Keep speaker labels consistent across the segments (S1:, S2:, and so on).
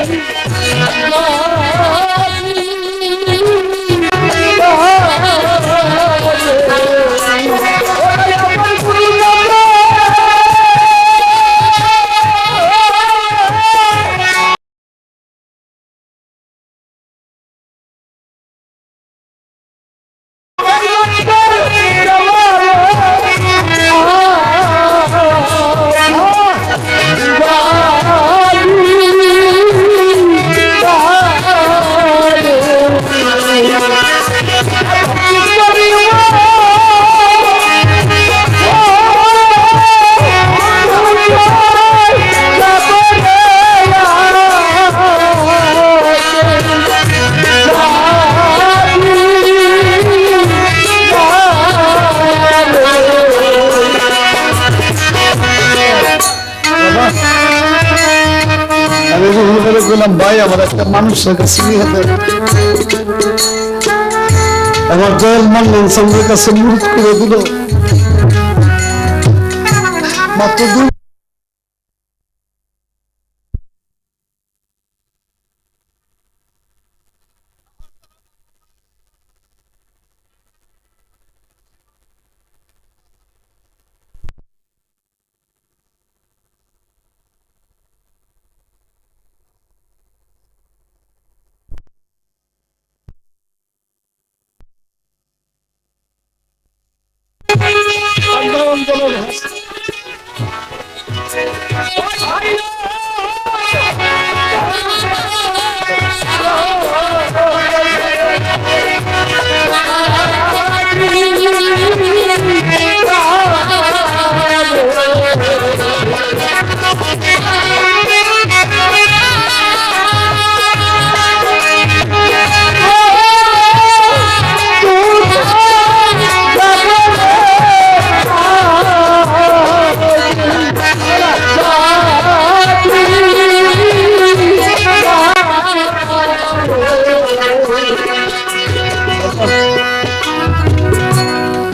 S1: আমি ভাই আমার একটা মানুষের কাছে নিয়ে আমার জয়েল মান্নান সঙ্গের কাছে মুহূর্ত করে দিল। মাত্র দুই আন্দোলন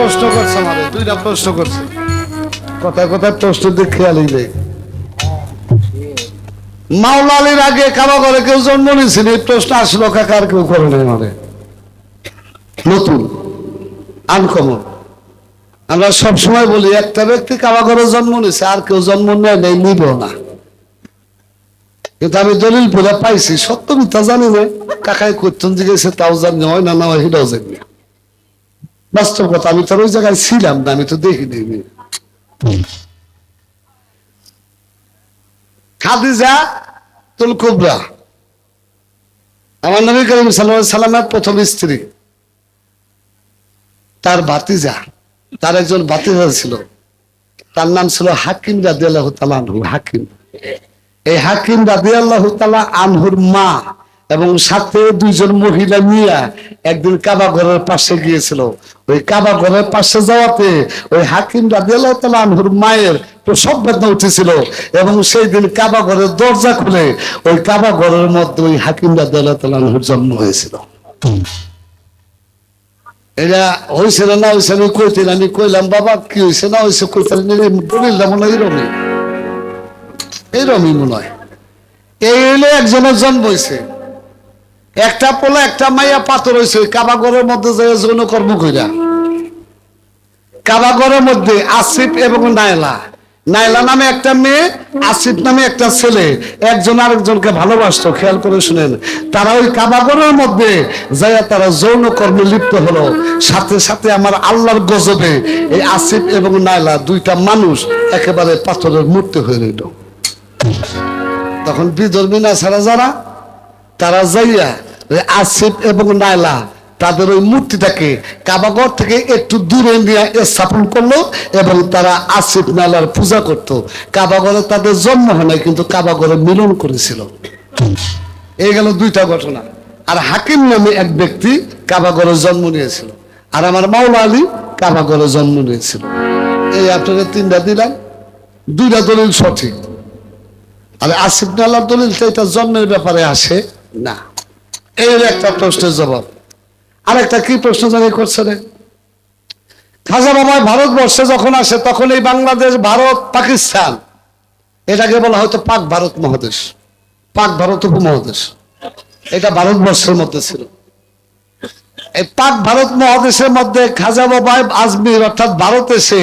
S1: প্রশ্ন করছে আমাদের, দুইটা প্রশ্ন করছে। কথায় কথায় প্রশ্ন দিয়ে খেয়ালই নেই। মাওলা আলীর আগে কারও ঘরে কেউ জন্ম নিয়েছেন এই প্রশ্ন আসলো কাকার কেউ করে নেই মানে? নতুন আনকমন আমরা সবসময় বলি, একটা ব্যক্তি কাবা ঘরে জন্ম নিয়েছে, আর কেউ জন্ম নেয় নেই, নিব না। কিন্তু আমি দলিল পড়ে পাইছি, সত্য মিথ্যা জানি না। কাকায় করতেন জিজ্ঞেস তাও জানি, হয় না না হয় সেটাও জানি না। বাস্তব কথা, আমি তো ওই জায়গায় ছিলাম না, আমি তো দেখিনি। খাদিজা তুল কুবরা আমার নবী করিম প্রথম স্ত্রী। তার ভাতিজা, তার একজন ভাতিজা ছিল। তার নাম ছিল হাকিম রাদি আল্লাহ আনহু, হাকিম। এই হাকিম রাদি আল্লাহ আনহুর মা। এবং সাথে দুইজন মহিলা নিয়ে একদিন কাবা ঘরের পাশে গিয়েছিল। ওই কাবা ঘরের পাশে যাওয়াতে ওই হাকিম আনহুর মায়ের প্রসব বেদনা উঠেছিল এবং সেই দিন কাবা ঘরের দরজা খুলে ওই কাবা ঘরের মধ্যে ওই হাকিম রাদি জন্ম হয়েছিল। এটা হয়েছে না না হয়েছে আমি কইতেন আমি কইলাম, বাবা, কি হয়েছে না হয়েছে কইতেন বলিলাম মনে হয় এইরমই এইরমই মনে হয়। এই হইলে একজনের জন্ম হয়েছে একটা পোলা, একটা মাইয়া পাথর হয়েছে কাবাগরের মধ্যে যে যৌন কর্ম কইরা। কাবাগরের মধ্যে আসিফ এবং নায়লা। নাইলা নামে একটা মেয়ে, আসিফ নামে একটা ছেলে। একজন আরেকজনকে ভালোবাসতো, খেয়াল করে শুনেন। তারা ওই কাবাগরের মধ্যে যাইয়া তারা যৌন কর্মে লিপ্ত হলো। সাথে সাথে আমার আল্লাহর গজবে এই আসিফ এবং নাইলা দুইটা মানুষ একেবারে পাথরের মূর্তি হয়ে রইল। তখন বিধর্মী না ছাড়া যারা তারা যাইয়া আসিফ এবং নাইলা তাদের ওই মূর্তিটাকে কাবাগর থেকে একটু দূরে নিয়ে স্থাপন করল এবং তারা আসিফ নাইলার পূজা করত। কাবাগরে তাদের জন্ম হয় নাই, কিন্তু কাবাগরে মিলন করেছিল। এই গেল দুইটা ঘটনা। আর হাকিম নামে এক ব্যক্তি কাবাগরে জন্ম নিয়েছিল। আর আমার মাওলা আলী কাবাগরে জন্ম নিয়েছিল। এই আপনাদের তিনটা দিলাম দুইটা দলিল সঠিক। আর আসিফ নাল্লার দলিল তো এটা জন্মের ব্যাপারে আসে। না। এই একটা প্রশ্নের জবাব। আর একটা কি প্রশ্ন জানি করছে রে? খাজা বাবা ভারতবর্ষে যখন আসে, তখন এই বাংলাদেশ, ভারত, পাকিস্তান, এটাকে বলা হয়তো পাক ভারত মহাদেশ, পাক ভারত উপমহাদেশ। এটা ভারতবর্ষের মধ্যে ছিল। এই পাক ভারত মহাদেশের মধ্যে খাজা বাবা আজমির, অর্থাৎ ভারত এসে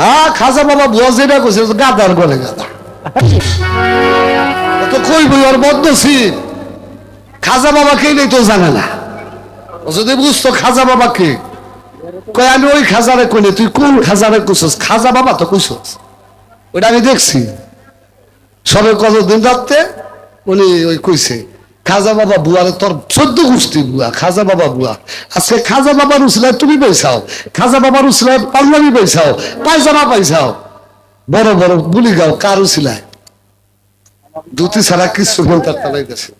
S1: হ্যাঁ খাজা বাবা যেটা করছে গাদার গলে গাদা। তো কই বই ওর বদনসিব। খাজা বাবা কে নেই তো জানে না। ও যদি বুঝতো খাজা বাবা কে কই আমি ওই খাজারে কইনি তুই কোন খাজারে কইছস? খাজা বাবা তো কইছস। ওটা আমি দেখছি। সবে কতদিন রাত্রে উনি ওই কইছে খাজা বাবা বুয়ারে তোর চোদ্দ গোষ্ঠী বুয়া, খাজা বাবা বুয়া। আজকে খাজা বাবার উসলায় তুমি পয়সাও খাজা বাবার উসলায় পাঞ্জাবি পয়সাও পায়জামা পয়সাও বড় বড় বুলি গাও, কার উসিলায়? দুটি ছাড়া কিছু তালাই দেশে।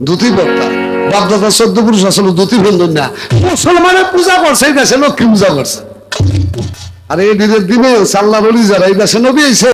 S1: দুটি বক্তা বাপদাদা চোদ্দ পুরুষ আসলে দুটি বন্ধন না। মুসলমানের পূজা করছে, এই দেশে লক্ষ্মী পূজা করছে। আর এই দিনের দিনে সাল্লাহ যারা, এই দেশে নবী